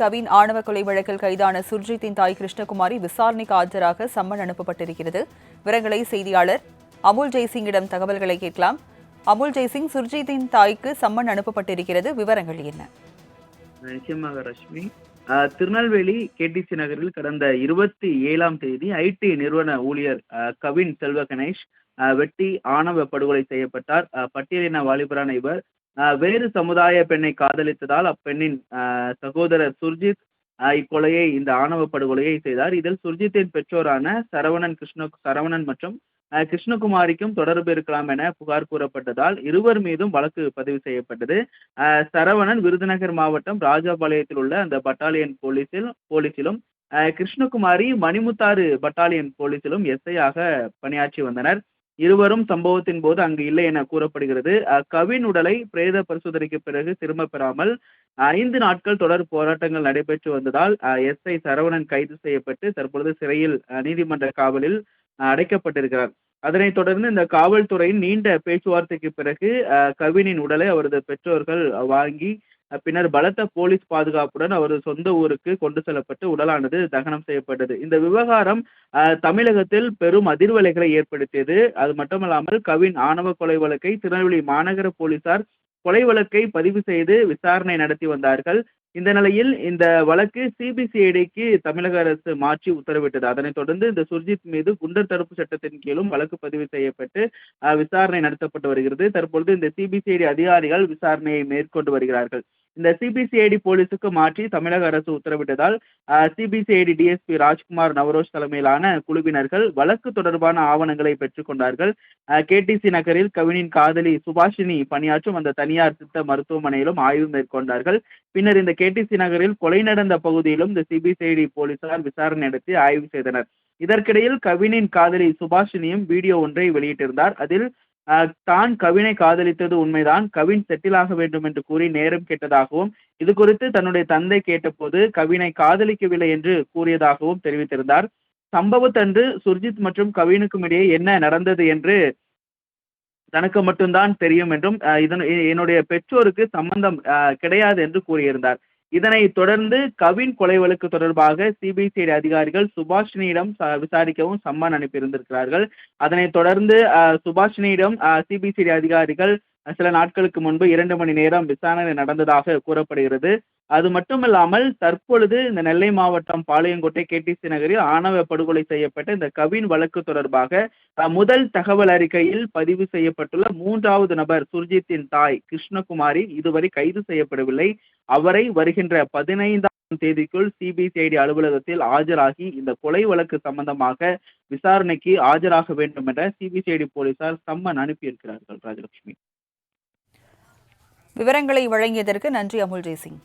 கவின் ஆணவ கொலை வழக்கில் கைதான சுர்ஜித்தின் தாய் கிருஷ்ணகுமாரி விசாரணைக்கு ஆஜராக சம்மன் அனுப்பப்பட்டிருக்கிறது. விவரங்களை செய்தியாளர் அமுல் ஜெய்சிங்கிடம் தகவல்களை கேட்கலாம். அமுல் ஜெய்சிங் சுர்ஜித்தின் தாய்க்கு சம்மன் அனுப்பப்பட்டிருக்கிறது. விவரங்கள் என்ன? நிச்சயமாக ரஷ்மி. திருநெல்வேலி கேடிசி நகரில் கடந்த இருபத்தி ஏழாம் தேதி ஐடி நிறுவன ஊழியர் கவின் செல்வ கணேஷ் வெட்டி ஆணவ படுகொலை செய்யப்பட்டார். பட்டியலின வாலிபரான இவர் வேறு சமுதாய பெண்ணை காதலித்ததால் அப்பெண்ணின் சகோதரர் சுர்ஜித் இக்கொலையை இந்த ஆணவ படுகொலையை செய்தார். இதில் சுர்ஜித்தின் பெற்றோரான சரவணன் கிருஷ்ண சரவணன் மற்றும் கிருஷ்ணகுமாரிக்கும் தொடர்பு இருக்கலாம் என புகார் கூறப்பட்டதால் இருவர் மீதும் வழக்கு பதிவு செய்யப்பட்டது. சரவணன் விருதுநகர் மாவட்டம் ராஜபாளையத்தில் உள்ள அந்த பட்டாலியன் போலீஸில் போலீஸிலும் கிருஷ்ணகுமாரி மணிமுத்தாறு பட்டாலியன் போலீஸிலும் எஸ்ஐயாக பணியாற்றி வந்தனர். இருவரும் சம்பவத்தின் போது அங்கு இல்லை என கூறப்படுகிறது. கவின் உடலை பிரேத பரிசோதனைக்கு பிறகு திரும்ப பெறாமல் ஐந்து நாட்கள் தொடர் போராட்டங்கள் நடைபெற்று வந்ததால் எஸ்ஐ சரவணன் கைது செய்யப்பட்டு தற்பொழுது சிறையில் நீதிமன்ற காவலில் அடைக்கப்பட்டிருக்கிறார். அதனைத் தொடர்ந்து இந்த காவல்துறையின் நீண்ட பேச்சுவார்த்தைக்கு பிறகு கவினின் உடலை அவரது பெற்றோர்கள் வாங்கி அஹ், பின்னர் பலத்த போலீஸ் பாதுகாப்புடன் அவரது சொந்த ஊருக்கு கொண்டு செல்லப்பட்டு உடலானது தகனம் செய்யப்பட்டது. இந்த விவகாரம் தமிழகத்தில் பெரும் அதிர்வலைகளை ஏற்படுத்தியது. அது மட்டுமல்லாமல் கவின் ஆணவ கொலை வழக்கை திருநெல்வேலி மாநகர போலீசார் கொலை வழக்கை பதிவு செய்து விசாரணை நடத்தி வந்தார்கள். இந்த நிலையில் இந்த வழக்கு சிபிசிஐடிக்கு தமிழக அரசு மாற்றி உத்தரவிட்டது. அதனைத் தொடர்ந்து இந்த சுர்ஜித் மீது குண்டர் தடுப்பு சட்டத்தின் கீழும் வழக்கு பதிவு செய்யப்பட்டு விசாரணை நடத்தப்பட்டு வருகிறது. தற்பொழுது இந்த சிபிசிஐடி அதிகாரிகள் விசாரணையை மேற்கொண்டு வருகிறார்கள். இந்த சிபிசிஐடி போலீசுக்கு மாற்றி தமிழக அரசு உத்தரவிட்டதால் சிபிசிஐடி டிஎஸ்பி ராஜ்குமார் நவரோஸ் தலைமையிலான குழுவினர்கள் வழக்கு தொடர்பான ஆவணங்களை பெற்றுக்கொண்டார்கள் கேடிசி நகரில் கவினின் காதலி சுபாஷினி பணியாற்றும் அந்த தனியார் சித்த மருத்துவமனையிலும் ஆய்வு மேற்கொண்டார்கள். பின்னர் இந்த கேடிசி நகரில் கொலை நடந்த பகுதியிலும் இந்த சிபிசிஐடி போலீசார் விசாரணை நடத்தி ஆய்வு செய்தனர். இதற்கிடையில் கவினின் காதலி சுபாஷினியும் வீடியோ ஒன்றை வெளியிட்டிருந்தார். அதில் தான் கவினை காதலித்தது உண்மைதான் கவின் செட்டில் ஆக வேண்டும் என்று கூறி நேரம் கேட்டதாகவும் இது குறித்து தன்னுடைய தந்தை கேட்டபோது கவினை காதலிக்கவில்லை என்று கூறியதாகவும் தெரிவித்திருந்தார். சம்பவத்தன்று சுர்ஜித் மற்றும் கவினுக்கும் இடையே என்ன நடந்தது என்று தனக்கு மட்டும்தான் தெரியும் என்றும் இதன் என்னுடைய பெற்றோருக்கு சம்பந்தம் அஹ், கிடையாது என்று கூறியிருந்தார். இதனை தொடர்ந்து கவின் கொலை வழக்கு தொடர்பாக சிபிசிஐடி அதிகாரிகள் சுபாஷினியிடம் விசாரிக்கவும் சம்மன் அனுப்பியிருந்திருக்கிறார்கள். அதனைத் தொடர்ந்து சுபாஷினியிடம் சிபிசிஐடி அதிகாரிகள் சில நாட்களுக்கு முன்பு இரண்டு மணி நேரம் விசாரணை நடந்ததாக கூறப்படுகிறது. அது மட்டுமில்லாமல் தற்பொழுது இந்த நெல்லை மாவட்டம் பாளையங்கோட்டை கேடிசி நகரில் ஆணவ படுகொலை செய்யப்பட்ட இந்த கவின் வழக்கு தொடர்பாக முதல் தகவல் அறிக்கையில் பதிவு செய்யப்பட்டுள்ள மூன்றாவது நபர் சுர்ஜித்தின் தாய் கிருஷ்ணகுமாரி இதுவரை கைது செய்யப்படவில்லை. அவரை வருகின்ற பதினைந்தாம் தேதிக்குள் சிபிசிஐடி அலுவலகத்தில் ஆஜராகி இந்த கொலை வழக்கு சம்பந்தமாக விசாரணைக்கு ஆஜராக வேண்டும் என்ற சிபிசிஐடி போலீசார் சம்மன் அனுப்பியிருக்கிறார்கள் ராஜலட்சுமி. விவரங்களை வழங்கியதற்கு நன்றி அமுல் ஜெய்சிங்